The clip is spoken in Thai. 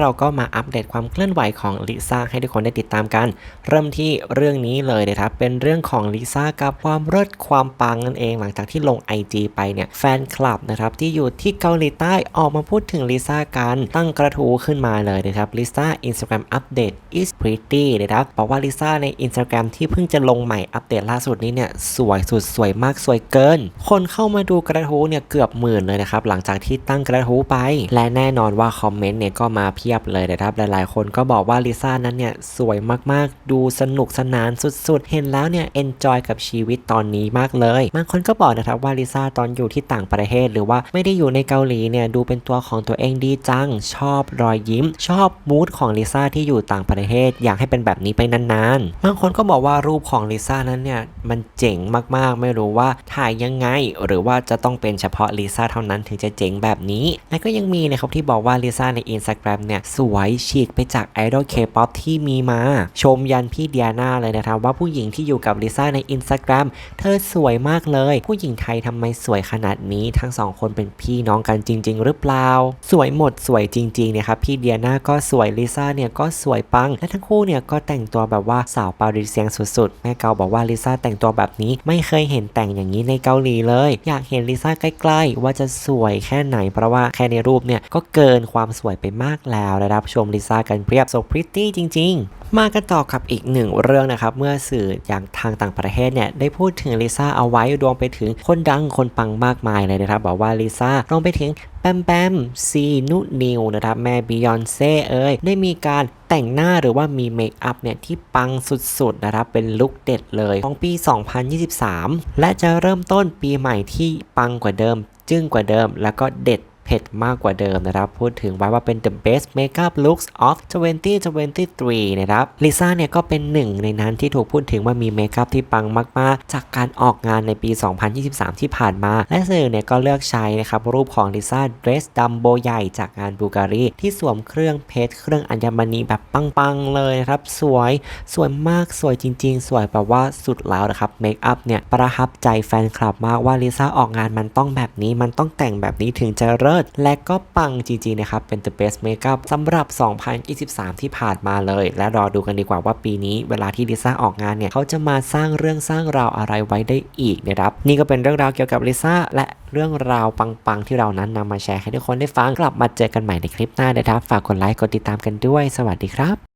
เราก็มาอัปเดตความเคลื่อนไหวของลิซ่าให้ทุกคนได้ติดตามกัน เริ่มที่เรื่องนี้เลยนะครับ เป็นเรื่องของลิซ่ากับความเลิศความปังนั่นเอง หลังจากที่ลง IG ไปเนี่ย แฟนคลับนะครับที่อยู่ที่เกาหลีใต้ออกมาพูดถึงลิซ่ากัน ตั้งกระทู้ขึ้นมาเลยนะครับลิซ่าอินสตาแกรมอัปเดต is pretty นะครับบอกว่าลิซ่าใน Instagram ที่เพิ่งจะลงใหม่อัปเดตล่าสุดนี้เนี่ยสวยสุดสวยมากสวยเกิน คนเข้ามาดูกระทู้เนี่ยเกือบหมื่นเลยนะครับหลังจากที่ตั้งกระทู้ไป และแน่นอนว่าคอมเมนต์เนี่ยก็มาเพียบเลยนะครับหลายๆ คนก็บอกว่าลิซ่านั้นเนี่ยสวยมากๆ ดูสนุกสนานสุดๆ เห็นแล้วเนี่ยเอนจอยกับชีวิตตอนนี้มากเลยบางคนก็บอกนะครับว่าลิซ่าตอนอยู่ที่ต่างประเทศ หรือว่าไม่ได้อยู่ในเกาหลีเนี่ยดูเป็นตัวของตัวเองดีจัง ชอบรอยยิ้ม ชอบมูดของลิซ่าที่อยู่ต่างประเทศอยากให้เป็นแบบนี้ไปนานๆ บางคนก็บอกว่ารูปของลิซ่านั้นเนี่ยมันเจ๋งมากๆ ไม่รู้ว่าถ่ายยังไง หรือว่าจะต้องเป็นเฉพาะลิซ่าเท่านั้นถึงจะเจ๋งแบบนี้ และก็ยังมีนะครับที่บอกว่าลิซ่าใน Instagram เนี่ยสวยฉีกไปจากไอดอลเคป๊อปที่มีมา ชมยันพี่เดียนาเลยนะครับว่าผู้หญิงที่อยู่กับลิซ่าใน Instagram เธอสวยมากเลย ผู้หญิงไทยทำไมสวยขนาดนี้ทั้งสองคนเป็นพี่น้องกันจริง ๆ หรือเปล่า สวยหมดสวยจริงๆเนี่ยครับพี่เดียนาก็สวยลิซ่าเนี่ยก็สวยปังและทั้งคู่เนี่ยก็แต่งตัวแบบว่าสาวปารีเซียงสุดๆ แม่เกาบอกว่าลิซ่าแต่งตัวแบบนี้ไม่เคยเห็นแต่งอย่างนี้ในเกาหลีเลย อยากเห็นลิซ่าใกล้ๆ ว่าจะสวยแค่ไหน เพราะว่าแค่ในรูปเนี่ยก็เกินความสวยไปมากแล้วนะครับชมลิซ่ากันเพียบ so pretty จริง ๆมากันต่อกับอีกหนึ่งเรื่องนะครับ เมื่อสื่ออย่างทางต่างประเทศเนี่ยได้พูดถึงลิซ่าเอาไว้รวมไปถึงคนดังคนปังมากมายเลยนะครับ บอกว่าลิซ่ารวมไปถึงแบมแบมซีนุนิวนะครับ แม่บิยอนเซ่เอ้ยได้มีการ แต่งหน้าหรือว่ามีเมคอัพเนี่ยที่ปังสุดๆนะครับเป็นลุคเด็ดเลยของปี 2023 และจะเริ่มต้นปีใหม่ที่ปังกว่าเดิม จึ้งกว่าเดิม แล้วก็เด็ด เผ็ดมากกว่าเดิมนะครับ พูดถึงไว้ว่าเป็น the best makeup looks of 2023 นะครับลิซ่าเนี่ยก็เป็นหนึ่งในนั้นที่ถูกพูดถึงว่ามีเมคอัพที่ปังมาก ๆ จากการออกงานในปี 2023 ที่ผ่านมา และสื่อเนี่ยก็เลือกใช้นะครับรูปของลิซ่าเดรสดำโบใหญ่จากงานบูการีที่สวมเครื่องเพชรเครื่องอัญมณีแบบปัง ๆ เลยนะครับ สวยสวยมากสวยจริง ๆ สวยแบบว่าสุดแล้วนะครับเมคอัพเนี่ยประทับใจแฟนคลับมากว่าลิซ่าออกงานมันต้องแบบนี้มันต้องแต่งแบบนี้ถึงจะเลิศ และก็ปังจริงๆนะครับ เป็น the best makeup สำหรับ 2023 ที่ผ่านมาเลย และรอดูกันดีกว่าว่าปีนี้เวลาที่ลิซ่าออกงานเนี่ยเขาจะมาสร้างเรื่องสร้างราวอะไรไว้ได้อีกนะครับนี่ก็เป็นเรื่องราวเกี่ยวกับลิซ่าและเรื่องราวปังๆที่เรานั้นนำมาแชร์ให้ทุกคนได้ฟังกลับมาเจอกันใหม่ในคลิปหน้านะครับ ฝากกดไลค์กดติดตามกันด้วย สวัสดีครับ